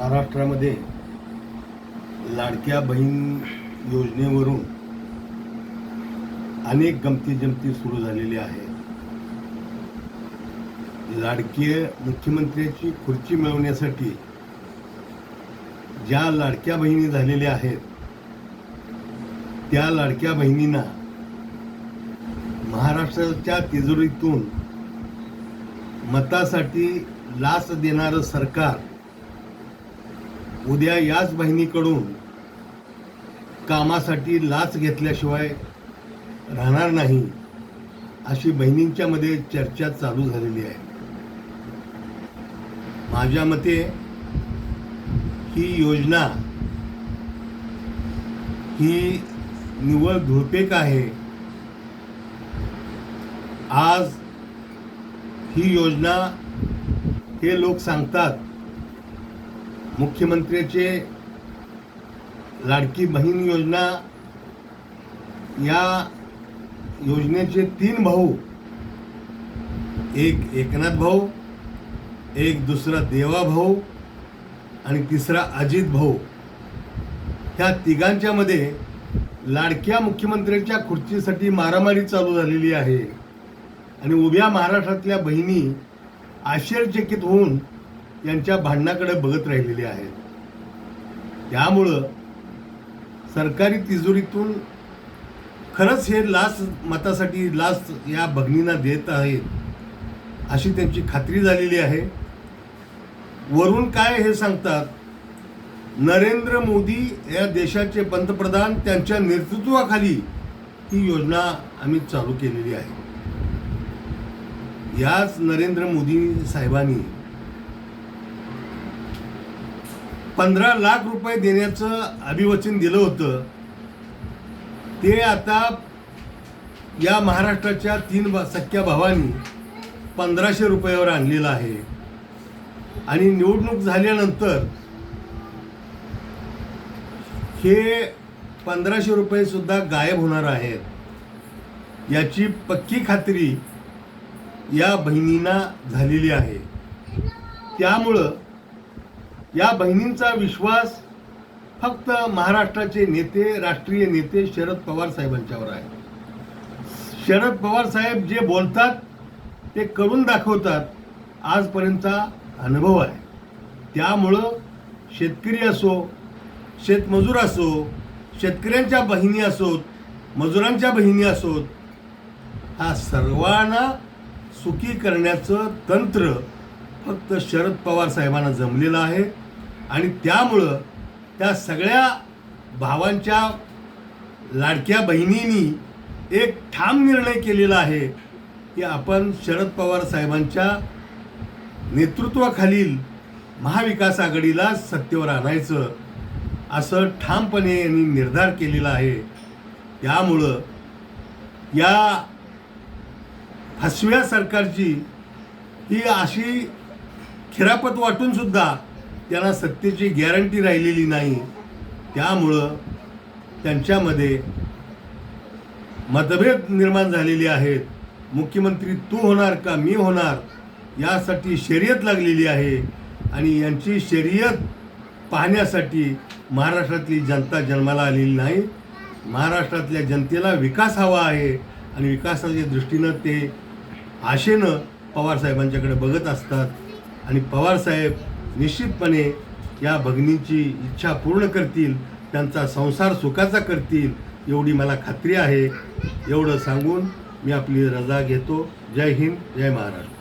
महाराष्ट्रामध्ये लाडक्या बहीण योजनेवरून अनेक गमती जमती सुरू झालेल्या आहेत लाडकीय मुख्यमंत्र्याची खुर्ची मिळवण्यासाठी ज्या लाडक्या बहिणी झालेल्या आहेत त्या लाडक्या बहिणींना महाराष्ट्राच्या तिजोरीतून मतासाठी लाच देणारं सरकार उद्या याच बहिणीकडून कामासाठी लाच घेतल्याशिवाय राहणार नाही अशी बहिणींच्या मध्ये चर्चा चालू झालेली आहे. माझ्या मते ही योजना ही निव्वळ धुळपेक आहे. आज ही योजना हे लोक सांगतात मुख्यमंत्र्याचे लाडकी बहीण योजना या योजनेचे तीन भाऊ एक एकनाथ भाऊ एक दुसरा देवा भाऊ आणि तिसरा अजित भाऊ. ह्या तिघांच्या मध्ये लाडक्या मुख्यमंत्र्यांच्या खुर्चीसाठी मारामारी चालू झालेली आहे. आणि उभ्या महाराष्ट्रातल्या बहिणी आश्चर्यचकित होऊन यांच्या भांडणाकडे बघत राहिलेले आहेत. त्यामुळं सरकारी तिजोरीतून खरंच हे लाच मतासाठी लाच या भगिनींना देत आहेत अशी त्यांची खात्री झालेली आहे. वरून काय हे सांगतात नरेंद्र मोदी या देशाचे पंतप्रधान त्यांच्या नेतृत्वाखाली ही योजना आम्ही चालू केलेली आहे. याच नरेंद्र मोदी साहेबांनी पंधरा लाख रुपये देण्याचं अभिवचन दिलं होतं. ते आता या महाराष्ट्राच्या तीन भा- सख्या भावांनी पंधराशे रुपयावर आणलेलं आहे. आणि निवडणूक झाल्यानंतर हे पंधराशे रुपये सुद्धा गायब होणार आहेत. याची पक्की खात्री या बहिणींना झालेली आहे. त्यामुळं या बहिणींचा विश्वास फक्त महाराष्ट्राचे नेते राष्ट्रीय नेते शरद पवार साहेबांच्यावर आहे. शरद पवार साहेब जे बोलतात ते करून दाखवतात आजपर्यंतचा अनुभव आहे. त्यामुळं शेतकरी असो शेतमजूर असो शेतकऱ्यांच्या बहिणी असोत मजुरांच्या बहिणी असोत हा सर्वांना सुखी करण्याचं तंत्र फक्त शरद पवार साहेबांना जमलेलं आहे. आणि त्यामुळं त्या सगळ्या भावांच्या लाडक्या बहिणींनी एक ठाम निर्णय केलेला आहे की आपण शरद पवार साहेबांच्या नेतृत्वाखालील महाविकास आघाडीला सत्तेवर आणायचं असं ठामपणे यांनी निर्धार केलेला आहे. त्यामुळं या फसव्या सरकारची ही अशी खिरापत वाटून सुद्धा त्यांना सत्तेची गॅरंटी राहिलेली नाही. त्यामुळं त्यांच्यामध्ये मतभेद निर्माण झालेले आहेत. मुख्यमंत्री तू होणार का मी होणार यासाठी शर्यत लागलेली आहे आणि यांची शर्यत पाहण्यासाठी महाराष्ट्रातली जनता जन्माला आलेली नाही. महाराष्ट्रातल्या जनतेला विकास हवा आहे आणि विकासाच्या दृष्टीनं ते आशेनं पवारसाहेबांच्याकडे बघत असतात. आणि पवारसाहेब निश्चितपणे या भगिनींची इच्छा पूर्ण करतील त्यांचा संसार सुखाचा करतील एवढी मला खात्री आहे. एवढं सांगून मी आपली रजा घेतो. जय हिंद जय महाराष्ट्र.